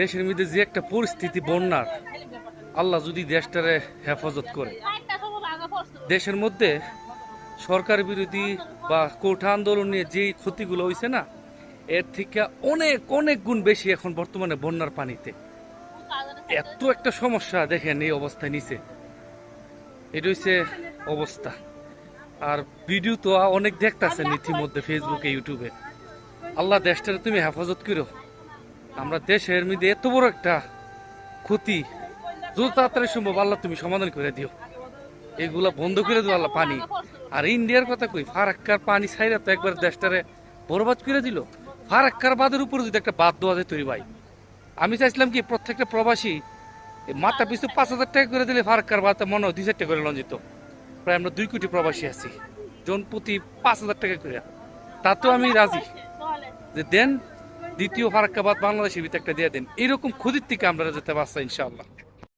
দেশের মধ্যে যে একটা পরিস্থিতি বন্যার, আল্লাহ যদি দেশটারে হেফাজত করে। দেশের মধ্যে সরকার বিরোধী বা কোঠা আন্দোলন নিয়ে যেই ক্ষতিগুলো হয়েছে না, এর থেকে অনেক অনেক গুণ বেশি এখন বর্তমানে বন্যার পানিতে। এত একটা সমস্যা দেখেন এই অবস্থায় নিচে। এটা হচ্ছে অবস্থা। আর ভিডিও তো অনেক দেখতেছেন ইতিমধ্যে ফেসবুকে ইউটিউবে আল্লাহ দেশটারে তুমি হেফাজত করো আমরা দেশের মধ্যে এত বড় একটা ক্ষতি। যত তাড়াতাড়ি সম্ভব আল্লাহ তুমি সমাধান করে দিও। এগুলা বন্ধ করে দিও আল্লাহ পানি। আর ইন্ডিয়ার কথা কই, ফারাক্কার পানি ছাইরা তো একবার দেশটারে বরবাদ করে দিল। ফারাক্কার বাদের উপরে যদি একটা বাদ দেওয়া যায় তৈরি ভাই। আমি চাইছিলাম কি, প্রত্যেকটা প্রবাসী মাথা পিছু পাঁচ হাজার টাকা করে দিলে ফারাক্কার বাদ মনে হয় দুই চারটা করে লঞ্জিত প্রায় আমরা দুই কোটি প্রবাসী আছি। জন প্রতি পাঁচ হাজার টাকা করে। তাতেও আমি রাজি। যে দেন দ্বিতীয় ফারাক্কাবাদ বাংলাদেশের ভিতরে একটা দিয়ে দেন। এরকম ক্ষুদির থেকে আমরা যেতে পারছি ইনশাআল্লাহ।